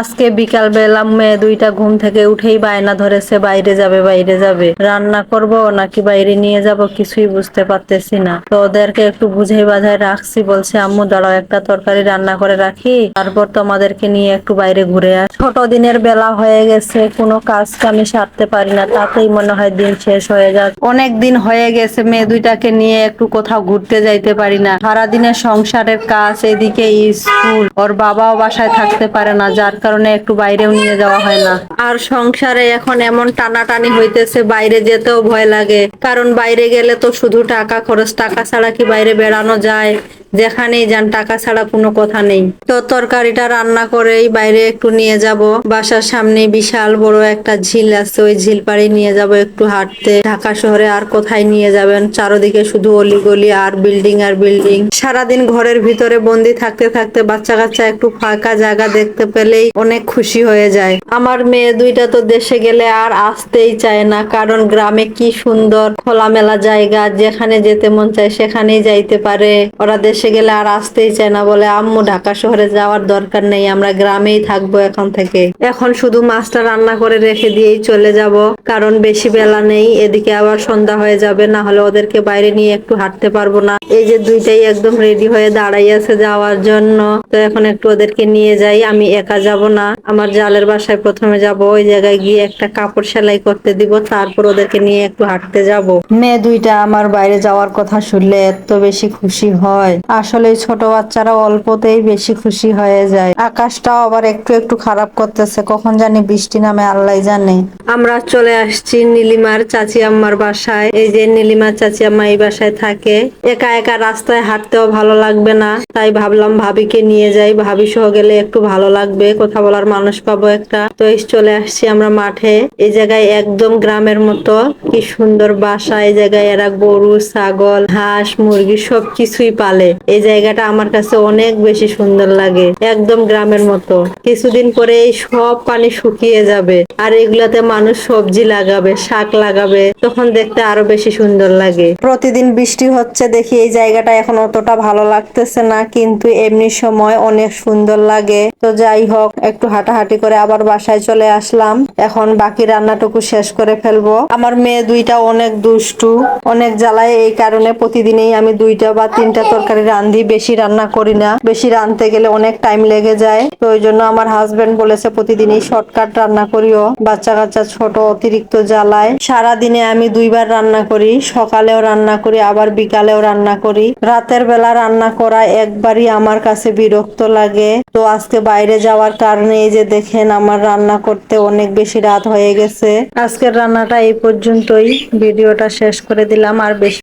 আজকে বিকাল বেলা মেয়ে দুইটা ঘুম থেকে উঠেই বায়না ধরেছে, বাইরে যাবে বাইরে যাবে। রান্না করব নাকি বাইরে নিয়ে যাব কিছুই বুঝতে পারতেছি না। তো ওদেরকে একটু বুঝাই বাঝাই রাখছি, বলছে, আম্মু, দাঁড়াও, একটা তরকারি রান্না করে রাখি। তারপর তোমাদেরকে নিয়ে একটু বাইরে ঘুরে আস। ছোট দিনের বেলা হয়ে গেছে, কোনো কাজ আমি সারতে পারি না, তাতেই মনে হয় দিন শেষ হয়ে যায় অনেক দিন হয়ে গেছে মেয়ে দুইটাকে নিয়ে একটু কোথাও ঘুরতে যাইতে পারি না। সারাদিনের সংসারের কাজ, এদিকে স্কুল, ওর বাবাও বাসায় থাকতে পারে না, যার কারণে একটু বাইরেও নিয়ে যাওয়া হয় না। আর সংসারে এখন এমন টানাটানি হইতেছে, বাইরে যেতেও ভয় লাগে। কারণ বাইরে গেলে তো শুধু টাকা খরচ, টাকা ছাড়া কি বাইরে বেড়ানো যায়? যেখানেই যান, টাকা ছাড়া কোনো কথা নেই। তো তরকারিটা রান্না করেই বাইরে একটু নিয়ে যাব। বাসার সামনে বিশাল বড় একটা ঝিল আছে, ওই ঝিল পাড়ে নিয়ে যাব একটু হাঁটতে। ঢাকা শহরে আর কোথায় নিয়ে যাবেন? চারোদিকে শুধু অলিগলি আর বিল্ডিং আর বিল্ডিং। সারাদিন ঘরের ভিতরে বন্দি থাকতে থাকতে বাচ্চা কাচ্চা একটু ফাঁকা জায়গা দেখতে পেলেই অনেক খুশি হয়ে যায়। আমার মেয়ে দুইটা তো দেশে গেলে আর আসতেই চায় না, কারণ গ্রামে কি সুন্দর খোলামেলা জায়গা, যেখানে যেতে মন চায় সেখানেই যাইতে পারে। ওরা দেশে গেলে আর আসতেই চায় না বলে, আম্মু, ঢাকা শহরে যাওয়ার দরকার নেই, আমরা গ্রামেই থাকব এখন থেকে। এখন শুধু মাছটা রান্না করে রেখে দিয়েই চলে যাব, কারণ বেশি বেলা নেই, এদিকে আবার সন্ধ্যা হয়ে যাবে, না হলে ওদেরকে বাইরে নিয়ে একটু হাঁটতে পারব না। এই যে দুইটাই একদম রেডি হয়ে দাঁড়াই আছে যাওয়ার জন্য। তো এখন একটু ওদেরকে নিয়ে যাই। আমি একা যাব না। আমার জালের বাসায় প্রথমে যাব। ওই জায়গায় গিয়ে একটা কাপড় সেলাই করতে দিব। তারপর ওদেরকে নিয়ে একটু হাঁটতে যাব। মেয়ে দুইটা আমার বাইরে যাওয়ার কথা শুনলে এত বেশি খুশি হয়। আসলে ছোট বাচ্চারা অল্পতেই বেশি খুশি হয়ে যায়। আকাশটাও আবার একটু একটু খারাপ করতেছে। কখন জানি বৃষ্টি নামে আল্লাহ জানে। আমরা চলে আসছি নীলিমার চাচি আম্মার বাসায়। এই যে নীলিমার চাচি আম্মা এই বাসায় থাকে। একা একা রাস্তায় হাঁটতেও ভালো লাগবে না। তাই ভাবলাম ভাবিকে নিয়ে যাই। ভাবি সহ গেলে একটু ভালো লাগবে। কথা বলার মানুষ পাবো একটা। তো চলে আসছি আমরা মাঠে। এই জায়গায় একদম গ্রামের মতো। কি সুন্দর বাসা। এই জায়গায় এরা গরু, ছাগল, হাঁস, মুরগি সব কিছুই পালে। এই জায়গাটা আমার কাছে অনেক বেশি সুন্দর লাগে। একদম গ্রামের মতো। কিছুদিন পরে এই সব পানি শুকিয়ে যাবে। আর এগুলাতে মানুষ সবজি লাগাবে, শাক লাগাবে। তখন দেখতে আরও বেশি সুন্দর লাগে। প্রতিদিন বৃষ্টি হচ্ছে দেখি এই জায়গাটা এখন অতটা ভালো লাগতেছে না কিন্তু এমনি সময় অনেক সুন্দর লাগে। তো যাই হোক একটু হাঁটাহাঁটি করে আবার বাসায় চলে আসলাম। এখন বাকি রান্নাটুকু শেষ করে ফেলব। আমার মেয়ে দুইটা অনেক দুষ্টু অনেক জ্বালায়। এই কারণে প্রতিদিনই আমি দুইটা বা তিনটা তরকারি রান্ধি বেশি রান্না করি না। বেশি রাঁধতে গেলে অনেক টাইম লেগে যায়। তো ওই জন্য আমার হাজবেন্ড বলেছে প্রতিদিনই শর্টকাট রান্না করিও। বাচ্চা কাচ্চা ছোট অতিরিক্ত জ্বালায়। সারা দিনে আমি দুইবার রান্না করি। সকালেও রান্না করি আবার বিকালেও রান্না করি। রাতের বেলা রান্না করা একবারই আমার কাছে বিরক্ত লাগে। তো আজকে বাইরে যাওয়ার কারণে এই যে দেখেন আমার রান্না করতে অনেক বেশি রাত হয়ে গেছে। আজকের রান্নাটা এই পর্যন্তই। ভিডিওটা শেষ করে দিলাম, আর বেশি